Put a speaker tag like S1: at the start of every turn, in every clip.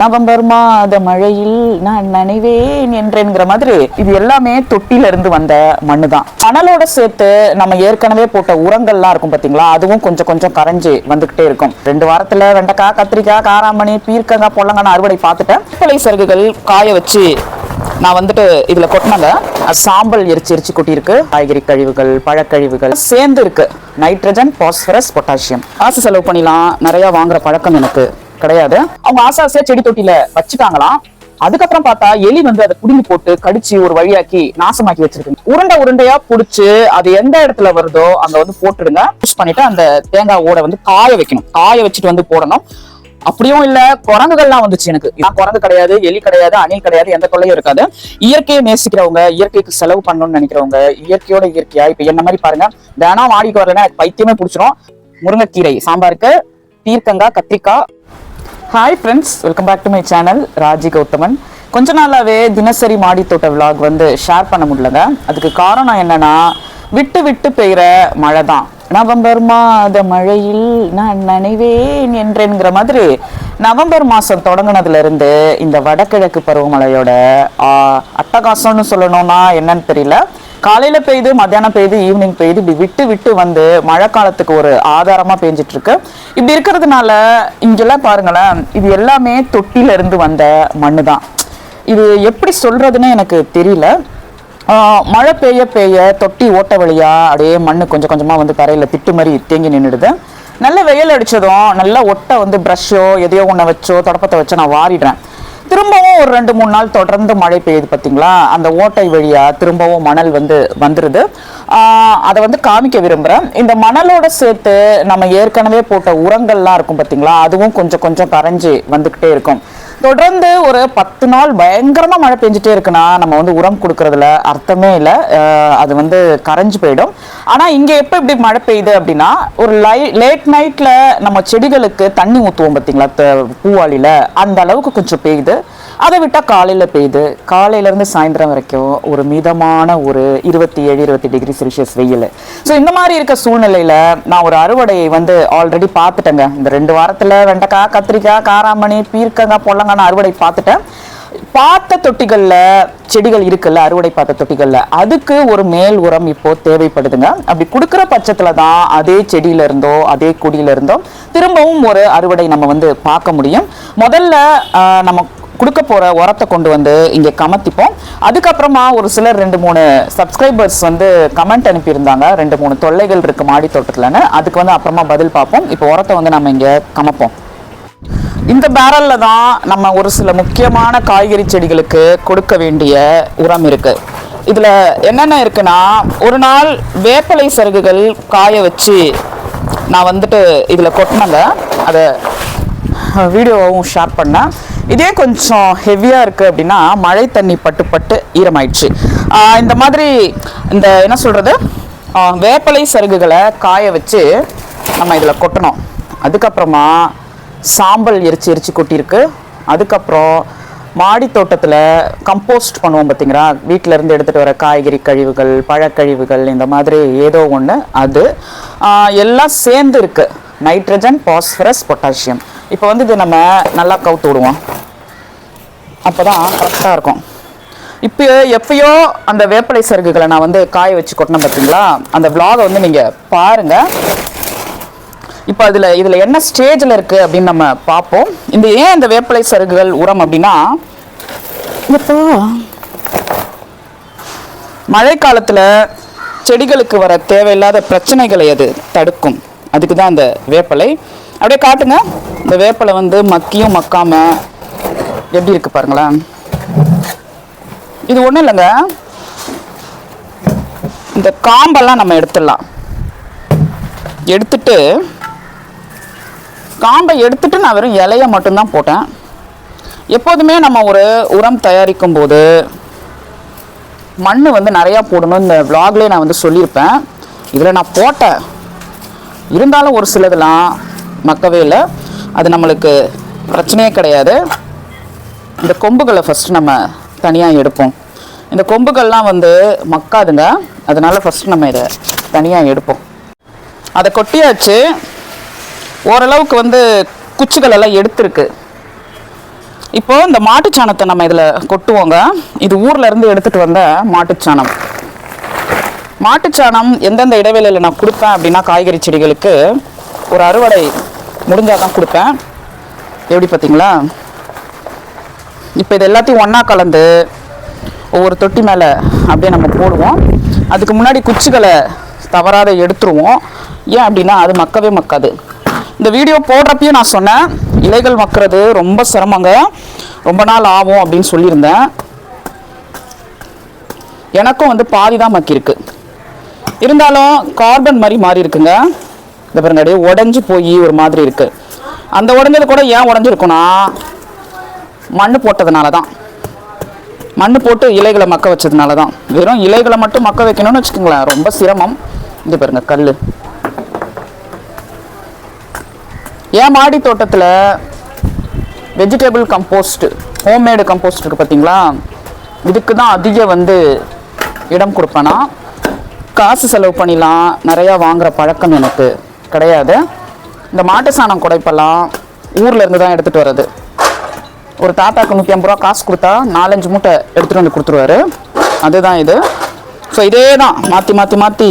S1: November மாத மழையில் நான் நனைவேன் என்றேங்கிற மாதிரி இது எல்லாமே தொட்டில இருந்து வந்த மண்ணு தான் மணலோட சேர்த்து நம்ம ஏற்கனவே போட்ட உரங்கள்லாம் இருக்கும் பாத்தீங்களா? அதுவும் கொஞ்சம் கொஞ்சம் கரைஞ்சு வந்துகிட்டே இருக்கும். ரெண்டு வாரத்துல வெண்டைக்காய் கத்திரிக்காய் காராமணி பீர்க்கங்காய் பொள்ளங்காய் அறுவடை பார்த்துட்டேன். பிள்ளை சருகுகள் காய வச்சு நான் வந்துட்டு இதுல கொட்டினங்க. சாம்பல் எரிச்சு எரிச்சு கொட்டியிருக்கு. காய்கறி கழிவுகள் பழக்கழிவுகள் சேர்ந்து இருக்கு. Nitrogen phosphorus potassium. காசு செலவு பண்ணிலாம் நிறைய வாங்குற பழக்கம் எனக்கு. கிடையாது. அவங்க ஆசை ஆசையா செடி தொட்டில வச்சுட்டாங்களாம். அதுக்கப்புறம் பார்த்தா எலி வந்து அதை குடிங்கி போட்டு கடிச்சு ஒரு வழியாக்கி நாசமாக்கி வச்சிருக்கு உருண்டை உருண்டையா புடிச்சு அது எந்த இடத்துல வருதோ அங்க வந்து போட்டுடுங்க. புஷ் பண்ணிட்டு அந்த தேங்காய் ஓட வந்து காய வைக்கணும். காய வச்சுட்டு வந்து போடணும். அப்படியும் இல்ல குரங்குகள்லாம் வந்துச்சு எனக்கு. நான் குரங்கு கிடையாது எலி கிடையாது அணில் கிடையாது எந்த கொள்ளையும் இருக்காது. இயற்கையை நேசிக்கிறவங்க இயற்கைக்கு செலவு பண்ணணும்னு நினைக்கிறவங்க இயற்கையோட இயற்கையா இப்ப என்ன மாதிரி பாருங்க. தினம் மாடிக்கு வரலன்னா பைத்தியமே பிடிச்சிரும். முருங்கைக்கீரை சாம்பாருக்கு தீர்க்கங்காய் கத்திரிக்காய் hi friends welcome back to my channel Raji Gowthaman கொஞ்ச நாளாகவே தினசரி மாடித்தோட்ட தோட்ட விலாக் வந்து ஷேர் பண்ண முடியலங்க. அதுக்கு காரணம் என்னன்னா விட்டு விட்டு பெய்கிற மழை தான் நவம்பர் மாத மழையில் நான் நினைவேன் என்றேங்கிற மாதிரி நவம்பர் மாதம் தொடங்கினதுலேருந்து இந்த வடகிழக்கு பருவமழையோட அட்டகாசம்னு சொல்லணும்னா என்னன்னு தெரியல. காலையில் பெய்யுது மத்தியானம் பெய்யுது ஈவினிங் பெய்து இப்படி விட்டு விட்டு வந்து மழை காலத்துக்கு ஒரு ஆதாரமாக பெஞ்சிட்டு இருக்கு இப்படி இருக்கிறதுனால இங்கெல்லாம் பாருங்களேன் இது எல்லாமே தொட்டியிலிருந்து வந்த மண்ணு தான் இது எப்படி சொல்றதுன்னு எனக்கு தெரியல. மழை பெய்ய பெய்ய தொட்டி ஓட்ட வழியா அப்படியே மண்ணு கொஞ்சம் கொஞ்சமாக வந்து கரையில் திட்டு மாதிரி தேங்கி நின்றுடுது நல்ல வெயில் அடிச்சதும் நல்லா ஒட்டை வந்து ப்ரஷ்ஷோ எதையோ ஒன்றை வச்சோ தொடப்பத்தை வச்சோ நான் வாரிடுறேன். திரும்பவும் ஒரு ரெண்டு மூணு நாள் தொடர்ந்து மழை பெய்யுது பார்த்தீங்களா அந்த ஓட்டை வழியாக திரும்பவும் மணல் வந்து வந்துடுது அதை வந்து காமிக்க விரும்புகிறேன் இந்த மணலோட சேர்த்து நம்ம ஏற்கனவே போட்ட உரங்கள்லாம் இருக்கும் பார்த்தீங்களா அதுவும் கொஞ்சம் கொஞ்சம் கரைஞ்சி வந்துக்கிட்டே இருக்கும். தொடர்ந்து ஒரு பத்து நாள் பயங்கரமாக மழை பெஞ்சிட்டே இருக்குன்னா நம்ம வந்து உரம் கொடுக்கறதுல அர்த்தமே இல்லை. அது வந்து கரைஞ்சு போயிடும். ஆனால் இங்கே எப்போ இப்படி மழை பெய்யுது அப்படின்னா ஒரு லை லேட் நைட்டில் நம்ம செடிகளுக்கு தண்ணி ஊற்றுவோம் பார்த்தீங்களா த- அந்த அளவுக்கு கொஞ்சம் பெய்யுது. அதை விட்டால் காலையில் பெய்யுது. காலையிலேருந்து சாயந்தரம் வரைக்கும் ஒரு மிதமான ஒரு இருபத்தி ஏழு இருபத்தி டிகிரி செல்சியஸ் வெயில். ஸோ இந்த மாதிரி இருக்க சூழ்நிலையில் நான் ஒரு அறுவடையை வந்து ஆல்ரெடி பார்த்துட்டேங்க. இந்த ரெண்டு வாரத்தில் வெண்டைக்காய் கத்திரிக்காய் காராமணி பீர்க்கங்காய் பொல்லங்கான அறுவடை பார்த்துட்டேன். பார்த்த தொட்டிகளில் செடிகள் இருக்குல்ல அறுவடை பார்த்த தொட்டிகளில் அதுக்கு ஒரு மேல் உரம் இப்போ தேவைப்படுதுங்க. அப்படி கொடுக்குற பட்சத்தில் தான் அதே செடியில இருந்தோ அதே கொடியில இருந்தோ திரும்பவும் ஒரு அறுவடை நம்ம வந்து பார்க்க முடியும். முதல்ல நம்ம கொடுக்க போற உரத்தை கொண்டு வந்து இங்க கமத்திப்போம். அதுக்கப்புறமா ஒரு சிலர் ரெண்டு மூணு சப்ஸ்கிரைபர்ஸ் வந்து கமெண்ட் அனுப்பியிருந்தாங்க. ரெண்டு மூணு தொல்லைகள் இருக்கு மாடி தோட்டத்துலன்னு. அதுக்கு வந்து அப்புறமா பதில் பார்ப்போம். இப்போ உரத்தை வந்து நம்ம இங்க கமப்போம். இந்த பேரல்ல தான் நம்ம ஒரு சில முக்கியமான காய்கறி செடிகளுக்கு கொடுக்க வேண்டிய உரம் இருக்கு. இதுல என்னென்ன இருக்குன்னா ஒரு நாள் வேப்பலை சருகுகள் காய வச்சு நான் வந்துட்டு இதுல கொட்டினங்க. அதை வீடியோவும் ஷேர் பண்ணேன். இதே கொஞ்சம் ஹெவியாக இருக்குது அப்படின்னா மழை தண்ணி பட்டு பட்டு ஈரமாயிடுச்சு. இந்த மாதிரி இந்த என்ன சொல்கிறது வேப்பலை சருகுகளை காய வச்சு நம்ம இதில் கொட்டணும். அதுக்கப்புறமா சாம்பல் எரிச்சு எரிச்சு கொட்டியிருக்கு. அதுக்கப்புறம் மாடி தோட்டத்தில் கம்போஸ்ட் பண்ணுவோம் பார்த்தீங்களா வீட்டிலேருந்து எடுத்துகிட்டு வர காய்கறி கழிவுகள் பழக்கழிவுகள் இந்த மாதிரி ஏதோ ஒன்று அது எல்லாம் சேர்ந்து இருக்குது நைட்ரஜன் பாஸ்பரஸ் பொட்டாசியம். இப்போ வந்து இது நம்ம நல்லா கவுத்து விடுவோம். அப்போ தான் கரெக்டாக இருக்கும். இப்போ எப்பயோ அந்த வேப்பிலை சருகுகளை நான் வந்து காய வச்சு கொட்டினேன் பார்த்தீங்களா அந்த vlog-அ வந்து நீங்கள் பாருங்கள் இப்போ அதில் இதில் என்ன ஸ்டேஜில் இருக்குது அப்படின்னு நம்ம பார்ப்போம். இந்த ஏன் இந்த வேப்பிலை சருகுகள் உரம் அப்படின்னா இப்போ மழை காலத்தில் செடிகளுக்கு வர தேவையில்லாத பிரச்சனைகளை அது தடுக்கும். அதுக்கு தான் அந்த வேப்பலை. அப்படியே காட்டுங்க. இந்த வேப்பலை வந்து மக்கியும் மக்காம எப்படி இருக்கு பாருங்களேன். இது ஒன்றும் இல்லைங்க. இந்த காம்பெல்லாம் நம்ம எடுத்துடலாம். எடுத்துட்டு காம்பை எடுத்துட்டு நான் வெறும் இலைய மட்டும்தான் போட்டேன். எப்போதுமே நம்ம ஒரு உரம் தயாரிக்கும் போது மண் வந்து நிறையா போடணும். இந்த விளாக்லேயே நான் வந்து சொல்லியிருப்பேன். இதில் நான் போட்டேன் இருந்தாலும் ஒரு சிலதெல்லாம் மக்கவே இல்லை. அது நம்மளுக்கு பிரச்சனையே கிடையாது. இந்த கொம்புகளை ஃபஸ்ட்டு நம்ம தனியாக எடுப்போம். இந்த கொம்புகள்லாம் வந்து மக்காதுங்க. அதனால் ஃபஸ்ட்டு நம்ம இதை தனியாக எடுப்போம். அதை கொட்டியாச்சு. ஓரளவுக்கு வந்து குச்சிகள் எல்லாம் எடுத்துருக்கு. இப்போ இந்த மாட்டுச்சாணத்தை நம்ம இதில் கொட்டுவோங்க. இது ஊர்லேருந்து இருந்து எடுத்துட்டு வந்த மாட்டுச்சாணம். மாட்டுச்சாணம் எந்தெந்த இடைவேளையில் நான் கொடுப்பேன் அப்படின்னா காய்கறி செடிகளுக்கு ஒரு அறுவடை முடிஞ்சாதான் தான் கொடுப்பேன். எப்படி பார்த்தீங்களா? இப்போ இது எல்லாத்தையும் ஒன்றா கலந்து ஒவ்வொரு தொட்டி மேலே அப்படியே நம்ம போடுவோம். அதுக்கு முன்னாடி குச்சிகளை தவறாத எடுத்துருவோம். ஏன் அப்படின்னா அது மக்கவே மக்காது. இந்த வீடியோ போடுறப்பையும் நான் சொன்னேன் இலைகள் மக்கிறது ரொம்ப சிரமங்க. ரொம்ப நாள் ஆகும் அப்படின்னு சொல்லியிருந்தேன். எனக்கும் வந்து பாதி தான் மக்கியிருக்கு. இருந்தாலும் கார்பன் மாதிரி மாறி இருக்குங்க. இந்த பாருங்க அப்படியே உடஞ்சி போய் ஒரு மாதிரி இருக்குது அந்த உடஞ்சது கூட ஏன் உடஞ்சிருக்குன்னா மண் போட்டதுனால தான் மண் போட்டு இலைகளை மக்க வச்சதுனால தான் வெறும் இலைகளை மட்டும் மக்க வைக்கணும்னு வச்சுக்கோங்களேன். ரொம்ப சிரமம். இது பாருங்க கல் என் மாடி தோட்டத்தில் வெஜிடபிள் கம்போஸ்ட் ஹோம்மேடு கம்போஸ்ட் இருக்குது பார்த்தீங்களா இதுக்கு தான் அதிக வந்து இடம் கொடுப்பேன்னா காசு செலவு பண்ணிலாம் நிறையா வாங்குகிற பழக்கம் எனக்கு கிடையாது. இந்த மாட்டு சாணம் குடைப்பெல்லாம் ஊரில் இருந்து தான் எடுத்துகிட்டு வர்றது. ஒரு தாத்தாக்கு நூற்றி ஐம்பது ரூபா காசு கொடுத்தா நாலஞ்சு மூட்டை எடுத்துகிட்டு வந்து கொடுத்துருவாரு. அதுதான் இது. ஸோ இதே தான் மாற்றி மாற்றி மாற்றி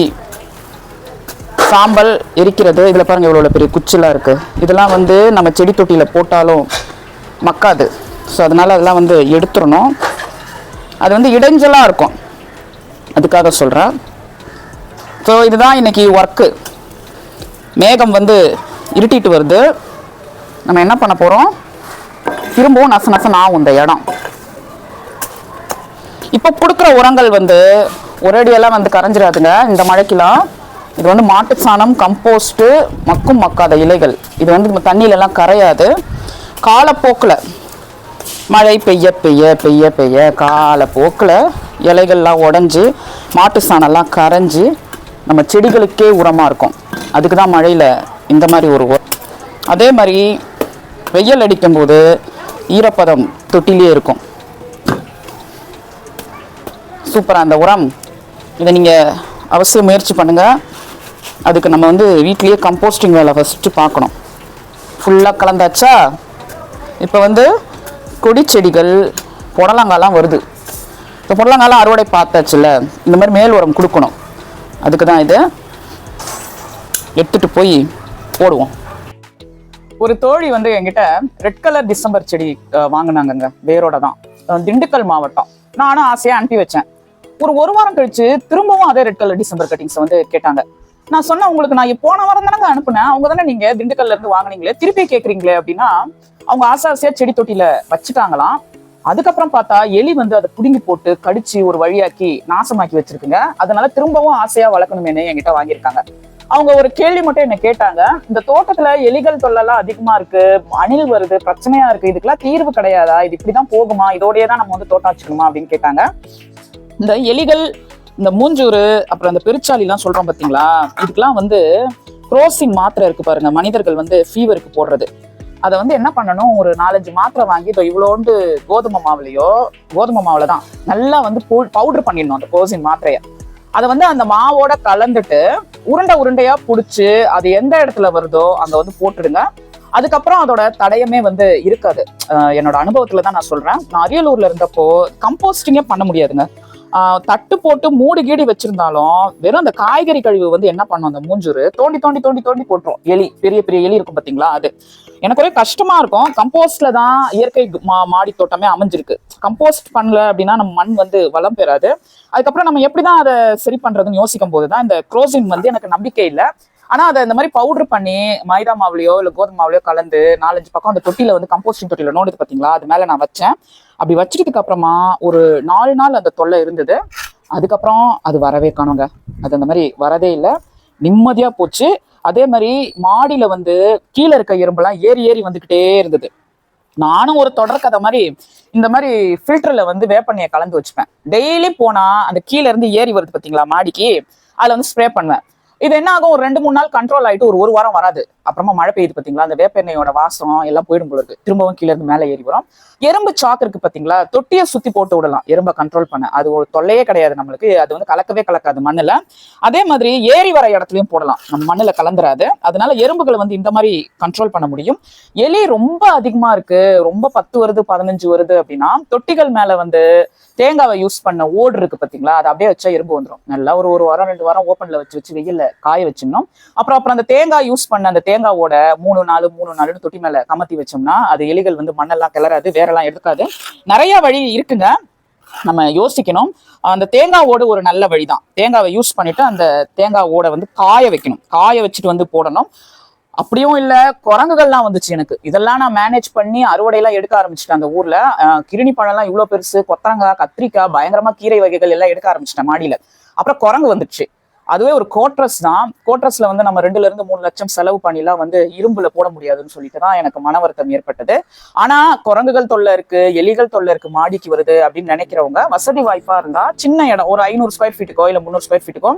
S1: சாம்பல் எரிக்கிறது. இதில் பாருங்க இவ்வளோ பெரிய குச்சிலாம் இருக்குது இதெல்லாம் வந்து நம்ம செடி தொட்டியில் போட்டாலும் மக்காது. ஸோ அதனால் அதெல்லாம் வந்து எடுத்துடணும். அது வந்து இடைஞ்சலாக இருக்கும். அதுக்காக சொல்கிறேன் ஸோ இதுதான் இன்னைக்கு ஒர்க்கு மேகம் வந்து இருட்டிட்டு வருது. நம்ம என்ன பண்ண போகிறோம் திரும்பவும் நச நசன் ஆகும் இந்த இடம். இப்போ கொடுக்குற உரங்கள் வந்து ஒரேடியெல்லாம் வந்து கரைஞ்சிடாதுங்க. இந்த மழைக்கெல்லாம் இது வந்து மாட்டு சாணம் கம்போஸ்ட்டு மக்கும் மக்காத இலைகள். இது வந்து நம்ம தண்ணியிலலாம் கரையாது. காலப்போக்கில் மழை பெய்ய பெய்ய பெய்ய பெய்ய காலப்போக்கில் இலைகள்லாம் உடஞ்சி மாட்டு சாணம்லாம் கரைஞ்சி நம்ம செடிகளுக்கே உரமாக இருக்கும். அதுக்கு தான் மழையில் இந்த மாதிரி ஒரு உரம். அதே மாதிரி வெயில் அடிக்கும்போது ஈரப்பதம் தொட்டிலே இருக்கும். சூப்பராக அந்த உரம் இதை நீங்கள் அவசியம் முயற்சி பண்ணுங்கள் அதுக்கு நம்ம வந்து வீட்லேயே கம்போஸ்டிங் வேலை ஃபஸ்ட்டு பார்க்கணும். ஃபுல்லாக கலந்தாச்சா? இப்போ வந்து கொடி செடிகள் புடலங்காலாம் வருது. இப்போ புடலங்காலாம் அறுவடை பார்த்தாச்சுல்ல இந்த மாதிரி மேல் உரம் கொடுக்கணும். அதுக்கு தான் இது எடுத்துகிட்டு போய் போடுவோம். ஒரு தோழி வந்து என்கிட்ட ரெட் கலர் டிசம்பர் செடி வாங்கினாங்கங்க வாங்குனாங்கங்க. வேரோட தான் திண்டுக்கல் மாவட்டம். நானும் ஆசையா அனுப்பி வச்சேன். ஒரு ஒரு வாரம் கழிச்சு திரும்பவும் அதே ரெட் கலர் டிசம்பர் கட்டிங்ஸ் வந்து கேட்டாங்க. நான் சொன்னேன் உங்களுக்கு நான் போன வாரம் தானங்க அனுப்புனேன். அவங்க தானே நீங்க திண்டுக்கல்ல இருந்து வாங்குனீங்களே. திருப்பி கேக்குறீங்களே அப்படின்னா அவங்க ஆசை ஆசையா செடி தொட்டியில வச்சுட்டாங்களாம். அதுக்கப்புறம் பார்த்தா எலி வந்து அதை புடுங்கி போட்டு கடிச்சு ஒரு வழியாக்கி நாசமாக்கி வச்சிருக்குங்க. அதனால திரும்பவும் ஆசையா வளர்க்கணுமேனு என்கிட்ட வாங்கியிருக்காங்க. அவங்க ஒரு கேள்வி மட்டும் என்ன கேட்டாங்க. இந்த தோட்டத்துல எலிகள் தொல்லலாம் அதிகமா இருக்கு அணில் வருது பிரச்சனையா இருக்கு இதுக்கெல்லாம் தீர்வு கிடையாதா? இது இப்படிதான் போகுமா? இதோடய தான் நம்ம வந்து தோட்டம் வச்சுக்கணுமா? அப்படின்னு கேட்டாங்க. இந்த எலிகள் இந்த மூஞ்சூறு அப்புறம் இந்த பெருச்சாலி எல்லாம் சொல்றோம் பாத்தீங்களா? இதுக்கெல்லாம் வந்து புரோசின் மாத்திரை இருக்கு பாருங்க. மனிதர்கள் வந்து ஃபீவருக்கு போடுறது. அதை வந்து என்ன பண்ணணும்? ஒரு நாலஞ்சு மாத்திரை வாங்கி இப்போ இவ்வளோண்டு கோதுமை மாவுலையோ கோதுமை மாவுல தான் நல்லா வந்து பவுடர் பண்ணிடணும் அந்த புரோசின் மாத்திரையை. அதை வந்து அந்த மாவோட கலந்துட்டு உருண்டை உருண்டையா புடிச்சு அது எந்த இடத்துல வருதோ அங்க வந்து போட்டுடுங்க. அதுக்கப்புறம் அதோட தடயமே வந்து இருக்காது. என்னோட அனுபவத்துல தான் நான் சொல்றேன். நான் அரியலூர்ல இருந்தப்போ கம்போஸ்டிங்கே பண்ண முடியாதுங்க. தட்டு போட்டு மூடு கீடி வச்சிருந்தாலும் வெறும் அந்த காய்கறி கழிவு வந்து என்ன பண்ணும்? அந்த மூஞ்சூறு தோண்டி தோண்டி தோண்டி தோண்டி போட்டுரும். எலி பெரிய பெரிய எலி இருக்கும் பாத்தீங்களா? அது. எனக்கு ஒரே கஷ்டமா இருக்கும். கம்போஸ்ட்ல தான் இயற்கை மா மாடி தோட்டமே அமைஞ்சிருக்கு. கம்போஸ்ட் பண்ணல அப்படின்னா நம்ம மண் வந்து வளம் பெறாது. அதுக்கப்புறம் நம்ம எப்படி தான் அதை சரி பண்றதுன்னு யோசிக்கும் போது தான் இந்த குரோசின் வந்து எனக்கு நம்பிக்கை இல்லை. ஆனா அதை இந்த மாதிரி பவுடர் பண்ணி மைதா மாவுலையோ இல்ல கோதுமை மாவுலையோ கலந்து நாலஞ்சு பக்கம் அந்த தொட்டியில் வந்து கம்போஸ்டிங் தொட்டியில் நோடுது பாத்தீங்களா? அது மேல நான் வச்சேன். அப்படி வச்சுட்டதுக்கு அப்புறமா ஒரு நாலு நாள் அந்த தொல்லை இருந்தது. அதுக்கப்புறம் அது வரவே காணுங்க. அது அந்த மாதிரி வரதே இல்லை. நிம்மதியா போச்சு. அதே மாதிரி மாடியில வந்து கீழே இருக்க எறும்பெல்லாம் ஏறி ஏறி வந்துகிட்டே இருந்தது. நானும் ஒரு தொடர் கதை மாதிரி இந்த மாதிரி ஃபில்டர்ல வந்து வேப்பண்ணையை கலந்து வச்சுப்பேன். டெய்லி போனா அந்த கீழ இருந்து ஏறி வருது பாத்தீங்களா மாடிக்கு அதுல வந்து ஸ்ப்ரே பண்ணுவேன். இது என்ன ஆகும்? ஒரு ரெண்டு மூணு நாள் கண்ட்ரோல் ஆயிட்டு ஒரு ஒரு வாரம் வராது. அப்புறமா மழை பெய்யுது பாத்தீங்களா? அந்த வேப்ப எண்ணெயோட வாசம் எல்லாம் போயிடும் போல இருக்கு. திரும்பவும் கீழ இருந்து மேலே ஏறி வரும். எறும்பு சாக்கு இருக்கு பாத்தீங்களா? தொட்டியை சுத்தி போட்டு விடலாம். எறும்பை கண்ட்ரோல் பண்ண. அது ஒரு தொல்லையே கிடையாது நம்மளுக்கு. அது வந்து கலக்கவே கலக்காது மண்ணுல. அதே மாதிரி ஏறி வர இடத்துலயும் போடலாம். நம்ம மண்ணுல கலந்துராது. அதனால எறும்புகளை வந்து இந்த மாதிரி கண்ட்ரோல் பண்ண முடியும். எலி ரொம்ப அதிகமா இருக்கு. ரொம்ப பத்து வருது பதினஞ்சு வருது அப்படின்னா தொட்டிகள் மேல வந்து தேங்காவை யூஸ் பண்ண ஓடு இருக்கு பாத்தீங்களா? அதை அப்படியே வச்சா எறும்பு வந்துடும் நல்லா ஒரு ஒரு வாரம் ரெண்டு வாரம் ஓப்பன்ல வச்சு வச்சு வெயில்ல காய வச்சிடணும். அப்புறம் அப்புறம் அந்த தேங்காய் யூஸ் பண்ண அந்த தேங்காய் தேங்காவோட மூணு நாலு மூணு நாலுன்னு தொட்டி மேல கமத்தி வச்சோம்னா அது எலிகள் வந்து மண்ணெல்லாம் கிளறாது வேறெல்லாம் எடுக்காது. நிறைய வழி இருக்குங்க. நம்ம யோசிக்கணும். அந்த தேங்காய் ஓடு ஒரு நல்ல வழிதான். தேங்காவை யூஸ் பண்ணிட்டு அந்த தேங்காய் ஓடை வந்து காய வைக்கணும். காய வச்சுட்டு வந்து போடணும். அப்படியும் இல்ல குரங்குகள்லாம் வந்துச்சு எனக்கு. இதெல்லாம் நான் மேனேஜ் பண்ணி அறுவடையெல்லாம் எடுக்க ஆரம்பிச்சிட்டேன் அந்த ஊர்ல. கிருணி பழம்லாம் இவ்வளவு பெருசு கொத்தரங்காய் கத்திரிக்காய் பயங்கரமா கீரை வகைகள் எல்லாம் எடுக்க ஆரம்பிச்சிட்டேன் மாடியில. அப்புறம் குரங்கு வந்துச்சு. அதுவே ஒரு கோட்ரஸ் தான். கோட்ரஸ்ல வந்து நம்ம ரெண்டுல இருந்து மூணு லட்சம் செலவு பண்ணிலாம் வந்து இரும்புல போட முடியாதுன்னு சொல்லிட்டு தான் எனக்கு மன வருத்தம் ஏற்பட்டது. ஆனா குரங்குகள் தொல்லை இருக்கு எலிகள் தொல்லை இருக்கு மாடிக்கு வருது அப்படின்னு நினைக்கிறவங்க வசதி வாய்ப்பா இருந்தா சின்ன இடம் ஒரு ஐநூறு ஸ்கொயர் ஃபீட்டுக்கோ இல்ல முந்நூறு ஸ்கொயர் ஃபீட்டுக்கோ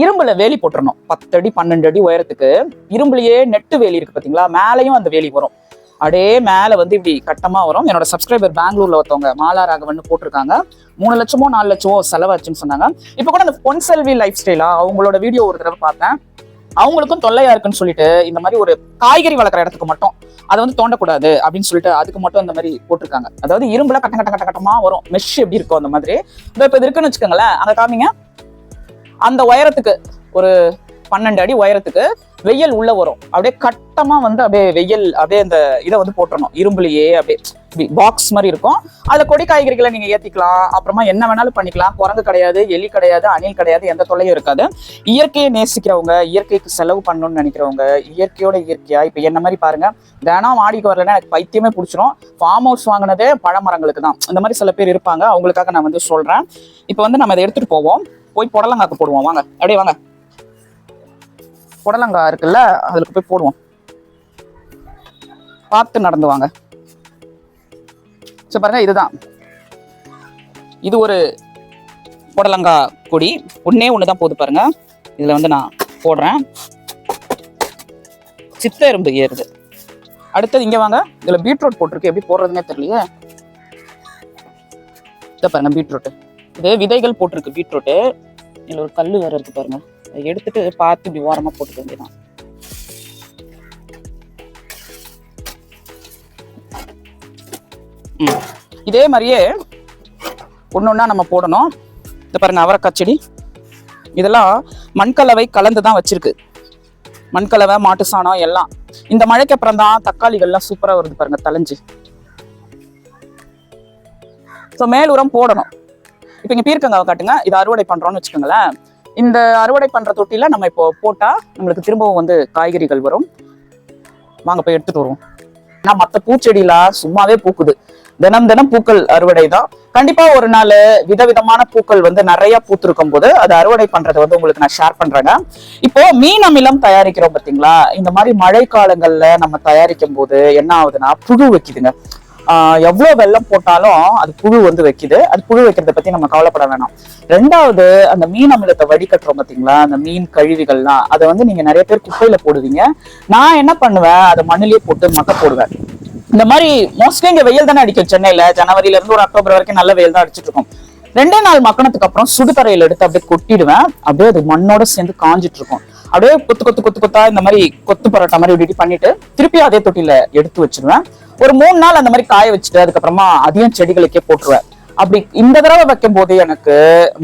S1: இரும்புல வேலி போட்டுறணும். பத்து அடி பன்னெண்டு அடி உயரத்துக்கு. இரும்புலயே நெட்டு வேலி இருக்கு பாத்தீங்களா? மேலேயும் அந்த வேலி வரும். அப்படியே மேல வந்து இப்படி கட்டமா வரும். என்னோட சப்ஸ்கிரைபர் பெங்களூர்ல ஒருத்தவங்க மாலா ராகவன் போட்டிருக்காங்க. மூணு லட்சமோ நாலு லட்சமோ செலவாச்சுன்னு சொன்னாங்க. இப்போ கூட அந்த பொன் செல்வி லைஃப் ஸ்டைலா அவங்களோட வீடியோ ஒரு தடவை பார்த்தேன். அவங்களுக்கும் தொல்லையா இருக்குன்னு சொல்லிட்டு இந்த மாதிரி ஒரு காய்கறி வளர்க்குற இடத்துக்கு மட்டும் அதை வந்து தோண்டக்கூடாது அப்படின்னு சொல்லிட்டு அதுக்கு மட்டும் இந்த மாதிரி போட்டிருக்காங்க. அதாவது இரும்புல கட்ட கட்ட கட்ட கட்டமா வரும். மெஷ் எப்படி இருக்கும் அந்த மாதிரி. இப்போ இப்போ இது இருக்குன்னு வச்சுக்கோங்களேன். அங்க காமிங்க. அந்த உயரத்துக்கு ஒரு பன்னெண்டு அடி உயரத்துக்கு வெயில் உள்ள வரும். அப்படியே கட்டமா வந்து அப்படியே வெயில் அப்படியே அந்த இதை வந்து போட்டுறணும். இரும்புலையே அப்படியே பாக்ஸ் மாதிரி இருக்கும். அதுல கொடி காய்கறிகளை நீங்க ஏத்திக்கலாம். அப்புறமா என்ன வேணாலும் பண்ணிக்கலாம். குரங்கு கிடையாது எலி கிடையாது அணில் கிடையாது எந்த தொல்லையும் இருக்காது. இயற்கையை நேசிக்கிறவங்க இயற்கைக்கு செலவு பண்ணணும்னு நினைக்கிறவங்க இயற்கையோட இயற்கையா இப்ப என்ன மாதிரி பாருங்க. தினம் மாடிக்கு வரலன்னா எனக்கு பைத்தியமே பிடிச்சிரும். ஃபார்ம் ஹவுஸ் வாங்கினதே பழமரங்களுக்கு தான். இந்த மாதிரி சில பேர் இருப்பாங்க. அவங்களுக்காக நான் வந்து சொல்றேன். இப்போ வந்து நம்ம இதை எடுத்துட்டு போவோம். போய் புடலங்காக்கு போடுவோம். வாங்க. அப்படியே வாங்க. புடலங்காய் இருக்குல்ல அதில் போய் போடுவோம். பார்த்து நடந்து வாங்க. சரி பாருங்க இதுதான். இது ஒரு புடலங்காய் கொடி. ஒண்ணே ஒன்று தான் போகுது பாருங்க. இதில் வந்து நான் போடுறேன். சித்த எறும்பு ஏறுது. அடுத்தது இங்கே வாங்க. இதில் பீட்ரூட் போட்டிருக்கு. எப்படி போடுறதுன்னே தெரியலையே. இதை பாருங்க பீட்ரூட் இது விதைகள் போட்டிருக்கு பீட்ரூட்டு. இதில் ஒரு கல் வேற இருக்கு பாருங்க. எடுத்துட்டு பார்த்து இப்படி ஓரமாக போட்டுக்க வேண்டியதான் இதே மாதிரியே ஒன்று ஒன்றா நம்ம போடணும். இந்த பாருங்க அவரைக்காய் செடி. இதெல்லாம் மண்கலவை கலந்து தான் வச்சிருக்கு. மண்கலவை மாட்டு சாணம் எல்லாம். இந்த மழைக்கு அப்புறம் தான் தக்காளிகள்லாம் சூப்பராக வருது பாருங்க தலைஞ்சு ஸோ மேல் உரம் போடணும். இப்போ இங்கே பீர்க்கங்காவை காட்டுங்க. இது அறுவடை பண்ணுறோன்னு வச்சுக்கோங்களேன். இந்த அறுவடை பண்ற தொட்டில நம்ம இப்போ போட்டா நம்மளுக்கு திரும்பவும் வந்து காய்கறிகள் வரும். வாங்க போய் எடுத்துகிட்டு வருவோம். ஆனா மத்த பூச்செடியெலாம் சும்மாவே பூக்குது. தினம் தினம் பூக்கள் அறுவடை தான். கண்டிப்பா ஒரு நாள் விதவிதமான பூக்கள் வந்து நிறைய பூத்திருக்கும் போது அதை அறுவடை பண்றதை வந்து உங்களுக்கு நான் ஷேர் பண்ணுறேங்க இப்போ மீன் அமிலம் தயாரிக்கிறோம் பார்த்தீங்களா இந்த மாதிரி மழை காலங்கள்ல நம்ம தயாரிக்கும் போது என்ன ஆகுதுன்னா புழு வைக்குதுங்க. எவ்வளவு வெள்ளம் போட்டாலும் அது புழு வந்து வைக்குது. அது புழு வைக்கிறத பத்தி நம்ம கவலைப்பட வேணாம். ரெண்டாவது அந்த மீன் அமிலத்தை வடிகட்டுறோம் பாத்தீங்களா? அந்த மீன் கழிவுகள்லாம். அதை வந்து நீங்க நிறைய பேர் குப்பையில போடுவீங்க. நான் என்ன பண்ணுவேன்? அதை மண்ணிலேயே போட்டு மக்க போடுவேன். இந்த மாதிரி மோஸ்ட்லி இங்க வெயில் தானே அடிக்கும் சென்னையில. ஜனவரில இருந்து ஒரு அக்டோபர் வரைக்கும் நல்ல வெயில் தான் அடிச்சிட்டு இருக்கும். ரெண்டே நாள் மக்கினதுக்கு அப்புறம் சுடுதரையில எடுத்து அப்படியே கொட்டிடுவேன். அப்படியே அது மண்ணோட சேர்ந்து காஞ்சிட்டு இருக்கும். அப்படியே கொத்து கொத்து கொத்து கொத்தா இந்த மாதிரி கொத்து பரோட்டா மாதிரி இப்படி பண்ணிட்டு திருப்பி அதே தொட்டில எடுத்து வச்சிருவேன். ஒரு மூணு நாள் அந்த மாதிரி காய வச்சுட்டு அதுக்கப்புறமா அதையும் செடிகளுக்கே போட்டுருவேன். அப்படி இந்த தடவை வைக்கும் போது எனக்கு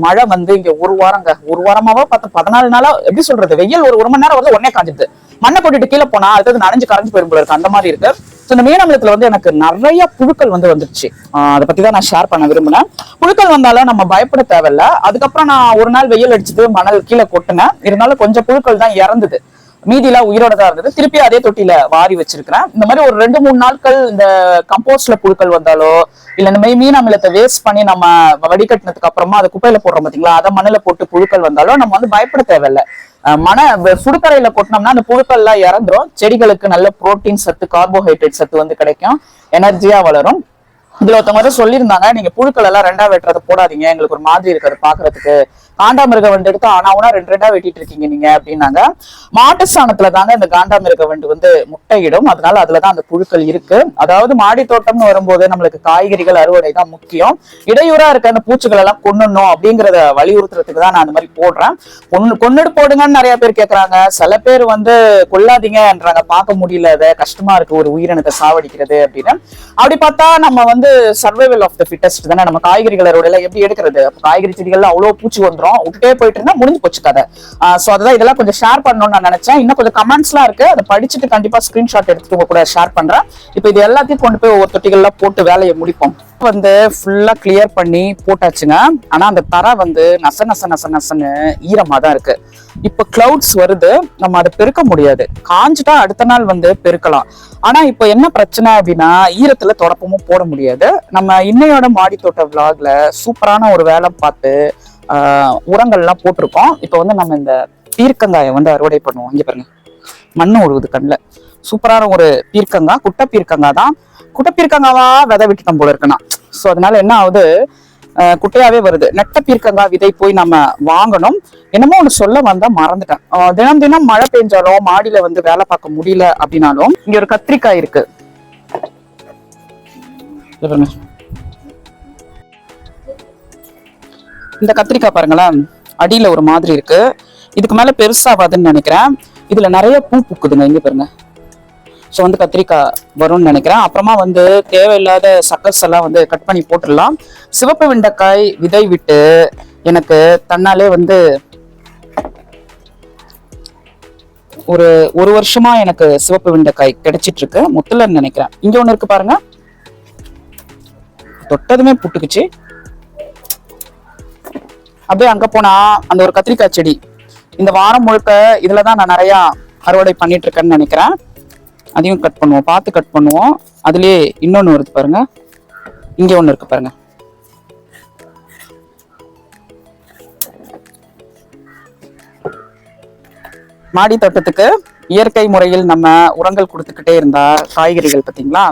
S1: மழை வந்து இங்க ஒரு வாரங்க ஒரு வாரமாவா பார்த்து பதினாலு நாளா எப்படி சொல்றது வெயில் ஒரு ஒரு மணி நேரம் வந்து உடனே காஞ்சிடுது. மண்ணை போட்டுட்டு கீழே போனா அடுத்தது நனைஞ்சு கரைஞ்சு போயிரும் போல இருக்கு அந்த மாதிரி இருக்கு. ஸோ இந்த மீனமிலத்துல வந்து எனக்கு நிறைய புழுக்கள் வந்து வந்துருச்சு. அதை பத்தி தான் நான் ஷேர் பண்ண விரும்பினேன் புழுக்கள் வந்தாலும் நம்ம பயப்பட தேவையில்ல. அதுக்கப்புறம் நான் ஒரு நாள் வெயில் அடிச்சது மணல் கீழே கொட்டினேன். இருந்தாலும் கொஞ்சம் புழுக்கள் தான் இறந்தது. மீதிலாம் உயிரோட தான் இருந்தது. திருப்பி அதே தொட்டில வாரி வச்சிருக்கிறேன். இந்த மாதிரி ஒரு ரெண்டு மூணு நாட்கள் இந்த கம்போஸ்ட்ல புழுக்கள் வந்தாலோ இல்ல இந்த மாதிரி மீன் அமிலத்தை வேஸ்ட் பண்ணி நம்ம வடிகட்டினதுக்கு அப்புறமா அதை குப்பையில போடுறோம் பாத்தீங்களா? அதை மண்ணில போட்டு புழுக்கள் வந்தாலோ நம்ம வந்து பயப்பட தேவையில்ல. மன சுடுக்கரையில போட்டோம்னா கொட்டினோம்னா அந்த புழுக்கள் எல்லாம் இறந்துரும். செடிகளுக்கு நல்ல புரோட்டீன் சத்து கார்போஹைட்ரேட் சத்து வந்து கிடைக்கும். எனர்ஜியா வளரும். இதுல ஒருத்தவங்க வந்து சொல்லியிருந்தாங்க நீங்க புழுக்கள் எல்லாம் ரெண்டா வெட்டுறதை போடாதீங்க. எங்களுக்கு ஒரு மாதிரி இருக்கிறது பாக்குறதுக்கு காண்டாமிருக வண்டு எடுத்து ஆனா ரெண்டு ரெண்டா வெட்டிட்டு இருக்கீங்க நீங்க அப்படின்னாங்க. மாட்டு சாணத்துல தாங்க இந்த காண்டாமிருக வண்டு வந்து முட்டையிடும். அதனால அதுலதான் அந்த புழுக்கள் இருக்கு. அதாவது மாடி தோட்டம்னு வரும்போது நம்மளுக்கு காய்கறிகள் அறுவடை தான் முக்கியம். இடையூறா இருக்க அந்த பூச்சிகள் எல்லாம் கொன்னணும் அப்படிங்கறத வலியுறுத்துறதுக்கு தான் நான் அந்த மாதிரி போடுறேன். கொன்னு கொன்னுட்டு போடுங்கன்னு நிறைய பேர் கேக்குறாங்க. சில பேர் வந்து கொல்லாதீங்கன்றாங்க பார்க்க முடியல அதை. கஷ்டமா இருக்கு. ஒரு உயிரினத்தை சாவடிக்கிறது அப்படின்னு. அப்படி பார்த்தா நம்ம வந்து சர்வைவல் ஆஃப் த ஃபிட்டஸ்ட் தானே. நம்ம காய்கறிகள் அறுவடையில எப்படி எடுக்கிறது? காய்கறி செடிகள்ல அவ்வளவு பூச்சி வந்துரும் விட்டுட்டே போயிட்டு இருந்தா முடிஞ்சு போச்சு கதை. சோ அதெல்லாம் இதெல்லாம் கொஞ்சம் ஷேர் பண்ணணும்னு நான் நினைச்சேன். இன்னும் கொஞ்சம் கமெண்ட்ஸ்லாம் இருக்கு. அதை படிச்சுட்டு கண்டிப்பா ஸ்கிரீன்ஷாட் எடுத்துட்டு உங்க கூட ஷேர் பண்றேன். இப்போ இது எல்லாத்தையும் கொண்டு போய் ஒவ்வொரு தொட்டிகள்ல போட்டு வேலையை முடிப்போம். வந்து ஃபுல்லா கிளியர் பண்ணி போட்டாச்சுங்க. ஆனா அந்த தரை வந்து நச நச நச நசன்னு ஈரமா தான் இருக்கு. இப்ப கிளவுட்ஸ் வருது. நம்ம அதை பெருக்க முடியாது. காஞ்சிட்டா அடுத்த நாள் வந்து பெருக்கலாம். ஆனா இப்போ என்ன பிரச்சனை அப்படின்னா ஈரத்துல தொடப்பமும் போட முடியாது. நம்ம இன்னையோட மாடி தோட்ட விளாக்ல சூப்பரான ஒரு வேலை பார்த்து உரங்கள்லாம் போட்டிருக்கோம். இப்போ வந்து நம்ம இந்த பீர்க்கங்காயை வந்து அறுவடை பண்ணுவோம். இங்கே பாருங்க. மண்ணு உழுவுது கண்ணில். சூப்பரான ஒரு பீர்க்கங்காய் குட்டை பீர்க்கங்காய் தான். குட்டை பீர்க்கங்காவா விதை விட்டுட்டோம் போல இருக்குன்னா ஸோ அதனால என்ன ஆகுது? அஹ் குட்டையாவே வருது. நெட்ட பீர்க்கங்காய் விதை போய் நம்ம வாங்கணும். என்னமோ ஒன்று சொல்ல வந்தா மறந்துட்டேன். தினம் தினம் மழை பெஞ்சாலும் மாடியில வந்து வேலை பார்க்க முடியல அப்படின்னாலும் இங்க ஒரு கத்திரிக்காய் இருக்கு. இந்த கத்திரிக்காய் பாருங்களேன் அடியில் ஒரு மாதிரி இருக்கு. இதுக்கு மேலே பெருசாகாதுன்னு நினைக்கிறேன். இதில் நிறைய பூ பூக்குதுங்க இங்கே பாருங்க. ஸோ வந்து கத்திரிக்காய் வரும்னு நினைக்கிறேன். அப்புறமா வந்து தேவையில்லாத சக்கஸ் எல்லாம் வந்து கட் பண்ணி போட்டுடலாம். சிவப்பு வெண்டைக்காய் விதை விட்டு எனக்கு தன்னாலே வந்து ஒரு ஒரு வருஷமா எனக்கு சிவப்பு வெண்டைக்காய் கிடைச்சிட்டு இருக்கு முத்துலன்னு நினைக்கிறேன். இங்க ஒண்ணு இருக்கு பாருங்க. தொட்டதுமே புட்டுக்குச்சு. அப்படியே அங்க போனா அந்த ஒரு கத்திரிக்காய் செடி. இந்த வாரம் முழுக்க இதுலதான் நான் நிறைய அறுவடை பண்ணிட்டு இருக்கேன்னு நினைக்கிறேன். அதையும் கட் பண்ணுவோம். பார்த்து கட் பண்ணுவோம். அதுலயே இன்னொன்னு வருது பாருங்க. இங்க ஒண்ணு இருக்கு பாருங்க. மாடி தோட்டத்துக்கு இயற்கை முறையில் நம்ம உரங்கள் கொடுத்துக்கிட்டே இருந்தா காய்கறிகள் பாத்தீங்களா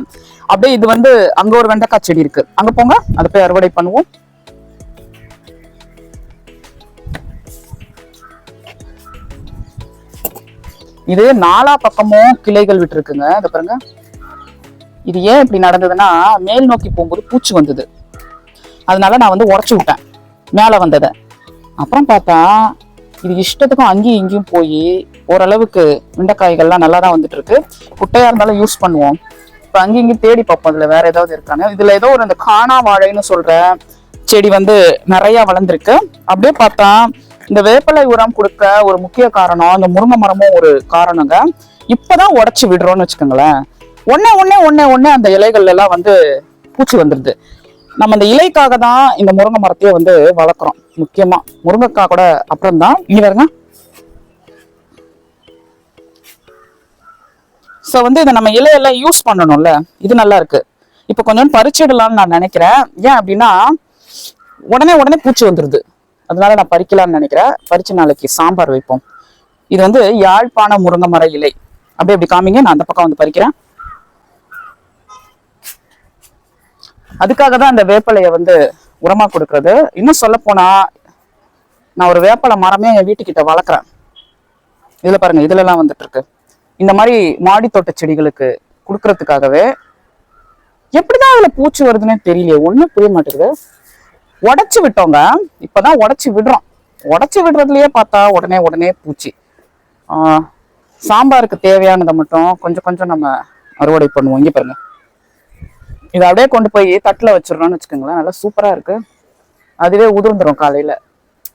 S1: அப்படியே இது வந்து அங்க ஒரு வெண்டைக்காய் செடி இருக்கு. அங்க போங்க. அதை போய் அறுவடை பண்ணுவோம். இது நாலா பக்கமும் கிளைகள் விட்டுருக்குங்க. அதை பாருங்க. இது ஏன் இப்படி நடந்ததுன்னா மேல் நோக்கி போகும்போது பூச்சி வந்தது. அதனால நான் வந்து உடச்சி விட்டேன். மேலே வந்ததை. அப்புறம் பார்த்தா இது இஷ்டத்துக்கும் அங்கேயும் இங்கேயும் போய் ஓரளவுக்கு வெண்டைக்காய்கள்லாம் நல்லா தான் வந்துட்டு இருக்கு குட்டையா இருந்தாலும் யூஸ் பண்ணுவோம். இப்போ அங்கேயும் இங்கேயும் தேடி பார்ப்போம். அதில் வேற ஏதாவது இருக்காங்க இதுல ஏதோ ஒரு இந்த காணா வாழைன்னு சொல்ற செடி வந்து நிறைய வளர்ந்துருக்கு. அப்படியே பார்த்தா இந்த வேப்பிலை உரம் கொடுக்க ஒரு முக்கிய காரணம் இந்த முருங்கை மரமும் ஒரு காரணங்க. இப்பதான் உடச்சி விடுறோம்னு வச்சுக்கோங்களேன். ஒன்னே ஒன்னே ஒன்னே ஒன்னே அந்த இலைகள் எல்லாம் வந்து பூச்சி வந்துருது. நம்ம இந்த இலைக்காக தான் இந்த முருங்கை மரத்தையே வந்து வளர்க்குறோம். முக்கியமா முருங்கைக்காய் கூட அப்புறம் தான் இங்க வருங்க ஸோ வந்து இதை நம்ம இலையெல்லாம் யூஸ் பண்ணணும்ல. இது நல்லா இருக்கு. இப்போ கொஞ்சம் பறிச்சிடலாம்னு நான் நினைக்கிறேன். ஏன் அப்படின்னா உடனே உடனே பூச்சி வந்துருது. அதனால நான் பறிக்கலாம்னு நினைக்கிறேன். பறிச்சு நாளைக்கு சாம்பார் வைப்போம். இது வந்து யாழ்ப்பாண முருங்கை மர இலை. அப்படியே அப்படி காமிங்க நான் அந்த பக்கம் வந்து பறிக்கிறேன். அதுக்காக தான் அந்த வேப்பலையை வந்து உரமா கொடுக்கறது. இன்னும் சொல்ல போனா நான் ஒரு வேப்பலை மரமே என் வீட்டுக்கிட்ட வளர்க்குறேன். இதுல பாருங்க இதுல எல்லாம் வந்துட்டு இருக்கு இந்த மாதிரி மாடி தோட்ட செடிகளுக்கு கொடுக்கறதுக்காகவே எப்படிதான் அதில் பூச்சி வருதுன்னே தெரியலையே ஒண்ணும் புரிய மாட்டேங்குது. உடச்சி விட்டோங்க. இப்போதான் உடச்சி விடுறோம். உடச்சி விடுறதுலயே பார்த்தா உடனே உடனே பூச்சி. சாம்பாருக்கு தேவையானதை மட்டும் கொஞ்சம் கொஞ்சம் நம்ம அறுவடை பண்ணுவோம். இங்கே பாருங்க. இதை அப்படியே கொண்டு போய் தட்டில் வச்சிடறோம்னு வச்சுக்கோங்களேன். நல்லா சூப்பராக இருக்கு. அதுவே உதிர்ந்துடும் காலையில்.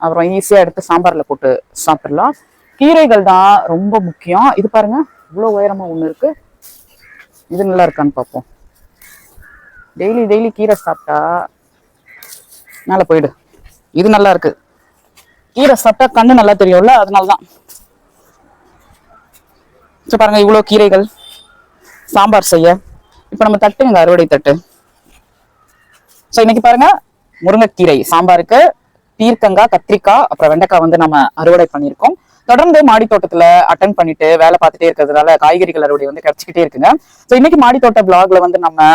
S1: அப்புறம் ஈஸியாக எடுத்து சாம்பாரில் போட்டு சாப்பிடலாம். கீரைகள் தான் ரொம்ப முக்கியம். இது பாருங்க. இவ்வளோ உயரமாக ஒன்று இருக்கு. இது நல்லா இருக்கான்னு பார்ப்போம். டெய்லி டெய்லி கீரை சாப்பிட்டா மேலே போயிடு. இது நல்லா இருக்கு. கீரை சாப்பிட்டா கண்ணு நல்லா தெரியும்ல அதனால தான் பாருங்க இவ்வளோ கீரைகள் சாம்பார் செய்ய. இப்போ நம்ம தட்டுங்க அறுவடை தட்டு. ஸோ இன்னைக்கு பாருங்க முருங்கைக்கீரை சாம்பாருக்கு பீர்க்கங்காய் கத்திரிக்காய் அப்புறம் வெண்டைக்காய் வந்து நம்ம அறுவடை பண்ணியிருக்கோம். தொடர்ந்து மாடி தோட்டத்துல அட்டன் பண்ணிட்டு வேலை பார்த்துட்டே இருக்கிறதுனால காய்கறிகள் அறுவடை வந்து கிடைச்சிக்கிட்டே இருக்குங்க. சோ இன்னைக்கு மாடி தோட்ட பிளாக்ல வந்து நம்ம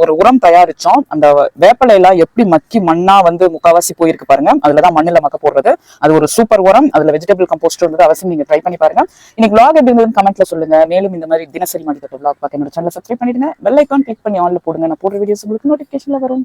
S1: ஒரு உரம் தயாரிச்சோம். அந்த வேப்பலை எல்லாம் எப்படி மக்கி மண்ணா வந்து முக்காவாசி போயிருக்கு பாருங்க. அதுலதான் மண்ணுல மக்க போடுறது. அது ஒரு சூப்பர் உரம். அதுல வெஜிடபிள் கம்போஸ்ட் வந்து அவசியம் நீங்க ட்ரை பண்ணி பாருங்க. இன்னைக்கு பிளாக் எப்படி இருந்ததுன்னு கமெண்ட்ல சொல்லுங்க. மேலும் இந்த மாதிரி தினசரி மாடி தோட்ட vlog பார்க்க என்னோட சேனல் சப்ஸ்கிரைப் பண்ணிடுங்க. பெல் ஐக்கான் கிளிக் பண்ணி ஆன்ல போடுங்க. நான் போடுற வீடியோஸ் உங்களுக்கு நோட்டிபிகேஷன்ல வரும்.